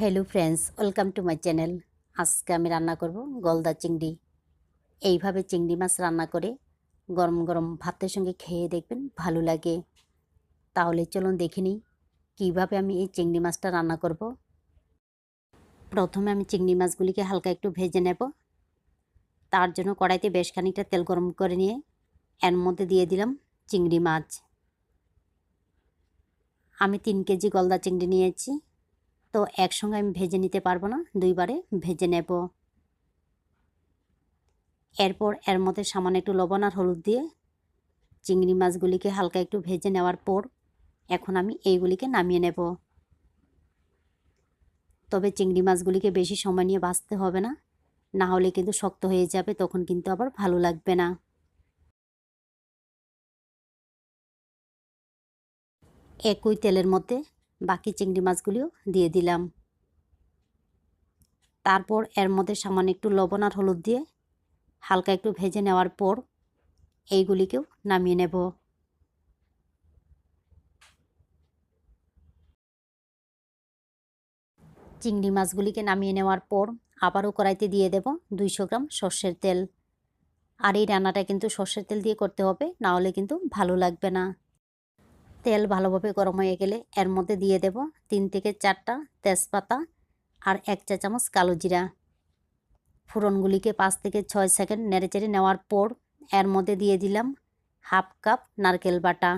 Hello friends welcome to my channel আজকে আমি রান্না করব গলদা চিংড়ি। এইভাবে চিংড়ি মাছ রান্না করে গরম গরম ভাতের সঙ্গে খেয়ে দেখবেন ভালো লাগে। তাহলে চলুন দেখে নিই কীভাবে আমি এই চিংড়ি মাছটা রান্না করব। প্রথমে আমি চিংড়ি মাছগুলিকে হালকা একটু ভেজে নেব। তার জন্য কড়াইতে বেশ খানিকটা তেল গরম করে নিয়ে এর মধ্যে দিয়ে দিলাম চিংড়ি মাছ। আমি তিন কেজি গলদা চিংড়ি নিয়েছি। তো একসঙ্গে আমি ভেজে নিতে পারব না, দুইবারে ভেজে নেব। এরপর এর মধ্যে সামান্য একটু লবণ আর হলুদ দিয়ে চিংড়ি মাছগুলিকে হালকা একটু ভেজে নেওয়ার পর এখন আমি এইগুলিকে নামিয়ে নেব। তবে চিংড়ি মাছগুলিকে বেশি সময় নিয়ে বাঁচতে হবে না না হলে কিন্তু শক্ত হয়ে যাবে, তখন কিন্তু আবার ভালো লাগবে না। একই তেলের মধ্যে বাকি চিংড়ি মাছগুলিও দিয়ে দিলাম। তারপর এর মধ্যে সামান্য একটু লবণ আর হলুদ দিয়ে হালকা একটু ভেজে নেওয়ার পর এইগুলিকেও নামিয়ে নেব। চিংড়ি মাছগুলিকে নামিয়ে নেওয়ার পর আবারও কড়াইতে দিয়ে দেব দুইশো গ্রাম সর্ষের তেল। আর এই রান্নাটা কিন্তু সর্ষের তেল দিয়ে করতে হবে, না হলে কিন্তু ভালো লাগবে না। তেল ভালোভাবে গরম হয়ে গেলে এর মধ্যে দিয়ে দেব তিন থেকে চারটা তেজপাতা আর এক চা চামচ কালো জিরা। ফোড়নগুলিকে পাঁচ থেকে ছয় সেকেন্ড নেড়েচেড়ে নেওয়ার পর এর মধ্যে দিয়ে দিলাম হাফ কাপ নারকেল বাটা।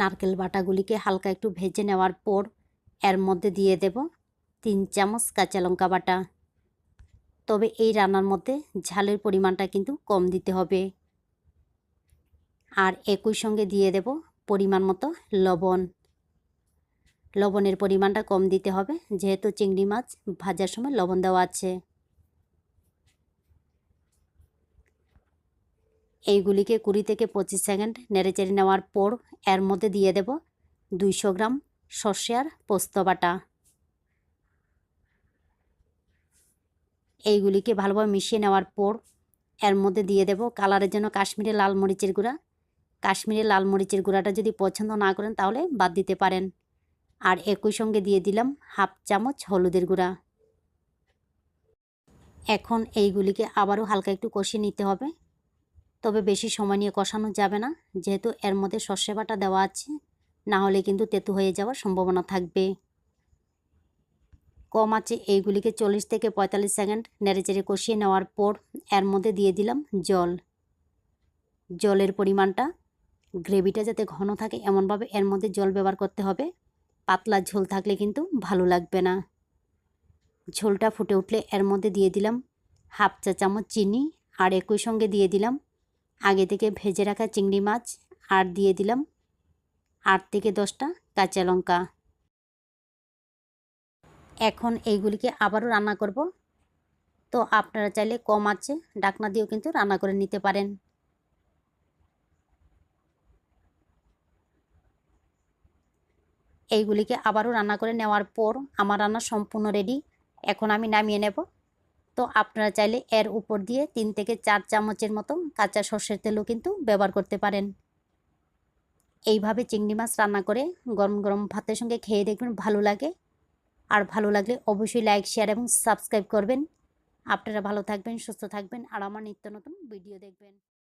নারকেল বাটাগুলিকে হালকা একটু ভেজে নেওয়ার পর এর মধ্যে দিয়ে দেব তিন চামচ কাঁচা লঙ্কা বাটা। তবে এই রান্নার মধ্যে ঝালের পরিমাণটা কিন্তু কম দিতে হবে। আর একই সঙ্গে দিয়ে দেব পরিমাণ মতো লবণ। লবণের পরিমাণটা কম দিতে হবে, যেহেতু চিংড়ি মাছ ভাজার সময় লবণ দেওয়া আছে। এইগুলিকে কুড়ি থেকে পঁচিশ সেকেন্ড নেড়েচেড়ে নেওয়ার পর এর মধ্যে দিয়ে দেব দুইশো গ্রাম সর্ষে আর পোস্ত বাটা। এইগুলিকে ভালোভাবে মিশিয়ে নেওয়ার পর এর মধ্যে দিয়ে দেব কালারের জন্য কাশ্মীরি লাল মরিচের গুঁড়া। কাশ্মীরি লাল মরিচের গুঁড়াটা যদি পছন্দ না করেন তাহলে বাদ দিতে পারেন। আর একই সঙ্গে দিয়ে দিলাম হাফ চামচ হলুদের গুঁড়া। এখন এইগুলিকে আবারও হালকা একটু কষিয়ে নিতে হবে। তবে বেশি সময় নিয়ে কষানো যাবে না, যেহেতু এর মধ্যে সর্ষে বাটা দেওয়া আছে, না হলে কিন্তু তেতু হয়ে যাওয়ার সম্ভাবনা থাকবে। কম আছে, এইগুলিকে চল্লিশ থেকে পঁয়তাল্লিশ সেকেন্ড নেড়েচেড়ে কষিয়ে নেওয়ার পর এর মধ্যে দিয়ে দিলাম জল। জলের পরিমাণটা, গ্রেভিটা যাতে ঘন থাকে এমনভাবে এর মধ্যে জল ব্যবহার করতে হবে। পাতলা ঝোল থাকলে কিন্তু ভালো লাগবে না। ঝোলটা ফুটে উঠলে এর মধ্যে দিয়ে দিলাম হাফ চা চামচ চিনি আর একই সঙ্গে দিয়ে দিলাম আগে থেকে ভেজে রাখা চিংড়ি মাছ আর দিয়ে দিলাম আট থেকে দশটা কাঁচা লঙ্কা। এখন এইগুলিকে আবারও রান্না করব। তো আপনারা চাইলে কম আছে, ডাকনা দিয়েও কিন্তু রান্না করে নিতে পারেন। এইগুলিকে আবারও রান্না করে নেওয়ার পর আমার রান্না সম্পূর্ণ রেডি এখন আমি নামিয়ে নেব। তো আপনারা চাইলে এর উপর দিয়ে তিন থেকে চার চামচের মতো কাঁচা সর্ষের তেলও কিন্তু ব্যবহার করতে পারেন। এইভাবে চিংড়ি মাছ রান্না করে গরম গরম ভাতের সঙ্গে খেয়ে দেখবেন ভালো লাগে। আর ভালো লাগলে অবশ্যই লাইক শেয়ার এবং সাবস্ক্রাইব করবেন। আপনারা ভালো থাকবেন, সুস্থ থাকবেন। আর আমার নিত্য নতুন ভিডিও দেখবেন।